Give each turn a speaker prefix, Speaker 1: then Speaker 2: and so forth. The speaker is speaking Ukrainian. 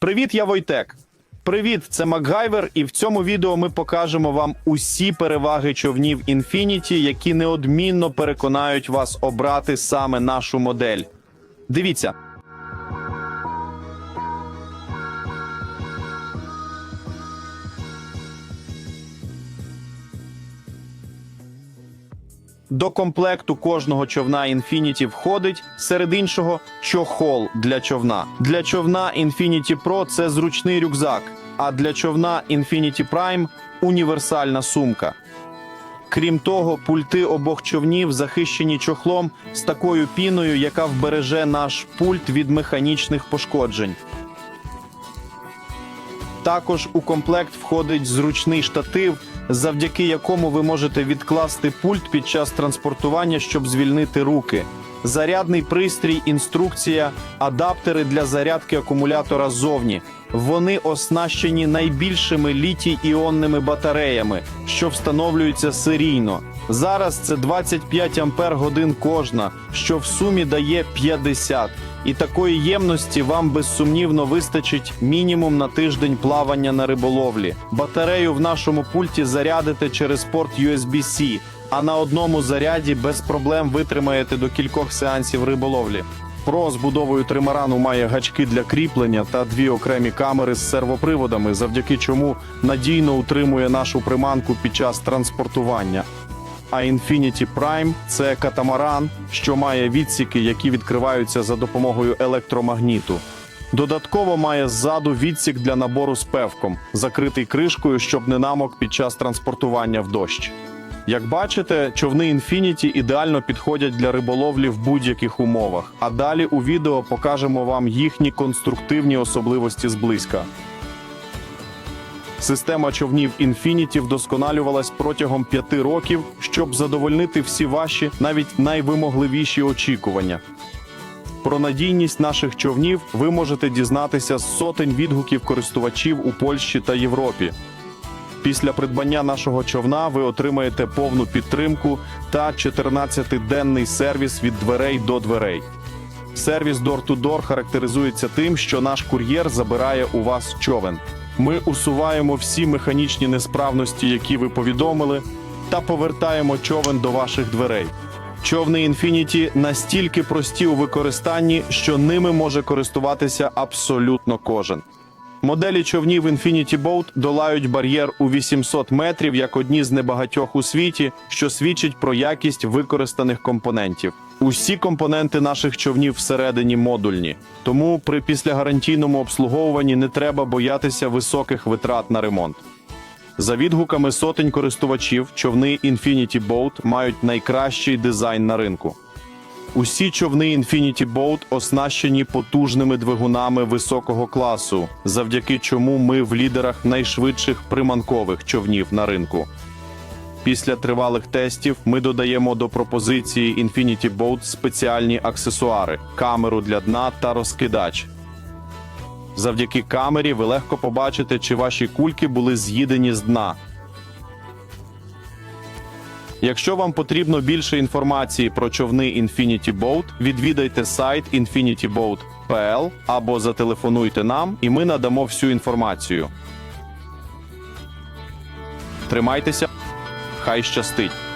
Speaker 1: Привіт, я Войтек. Привіт, це Макгайвер, і в цьому відео ми покажемо вам усі переваги човнів Infinity, які неодмінно переконають вас обрати саме нашу модель. Дивіться. До комплекту кожного човна Infinity входить серед іншого чохол для човна. Для човна Infinity Pro це зручний рюкзак, а для човна Infinity Prime універсальна сумка. Крім того, пульти обох човнів захищені чохлом з такою піною, яка вбереже наш пульт від механічних пошкоджень. Також у комплект входить зручний штатив, завдяки якому ви можете відкласти пульт під час транспортування, щоб звільнити руки. Зарядний пристрій, інструкція, адаптери для зарядки акумулятора ззовні. Вони оснащені найбільшими літій-іонними батареями, що встановлюються серійно. Зараз це 25 ампер годин кожна, що в сумі дає 50. І такої ємності вам безсумнівно вистачить мінімум на тиждень плавання на риболовлі. Батарею в нашому пульті зарядите через порт USB-C, а на одному заряді без проблем витримаєте до кількох сеансів риболовлі. Про з будовою тримарану має гачки для кріплення та дві окремі камери з сервоприводами, завдяки чому надійно утримує нашу приманку під час транспортування. А Infinity Prime – це катамаран, що має відсіки, які відкриваються за допомогою електромагніту. Додатково має ззаду відсік для набору з певком, закритий кришкою, щоб не намок під час транспортування в дощ. Як бачите, човни Infinity ідеально підходять для риболовлі в будь-яких умовах. А далі у відео покажемо вам їхні конструктивні особливості зблизька. Система човнів Infinity вдосконалювалась протягом п'яти років, щоб задовольнити всі ваші, навіть найвимогливіші очікування. Про надійність наших човнів ви можете дізнатися з сотень відгуків користувачів у Польщі та Європі. Після придбання нашого човна ви отримаєте повну підтримку та 14-денний сервіс від дверей до дверей. Сервіс Door-to-Door характеризується тим, що наш кур'єр забирає у вас човен. Ми усуваємо всі механічні несправності, які ви повідомили, та повертаємо човен до ваших дверей. Човни Infinity настільки прості у використанні, що ними може користуватися абсолютно кожен. Моделі човнів Infinity Boat долають бар'єр у 800 метрів як одні з небагатьох у світі, що свідчить про якість використаних компонентів. Усі компоненти наших човнів всередині модульні, тому при післягарантійному обслуговуванні не треба боятися високих витрат на ремонт. За відгуками сотень користувачів, човни Infinity Boat мають найкращий дизайн на ринку. Усі човни Infinity Boat оснащені потужними двигунами високого класу, завдяки чому ми в лідерах найшвидших приманкових човнів на ринку. Після тривалих тестів ми додаємо до пропозиції Infinity Boat спеціальні аксесуари, камеру для дна та розкидач. Завдяки камері ви легко побачите, чи ваші кульки були з'їдені з дна. Якщо вам потрібно більше інформації про човни Infinity Boat, відвідайте сайт infinityboat.pl або зателефонуйте нам, і ми надамо всю інформацію. Тримайтеся, хай щастить!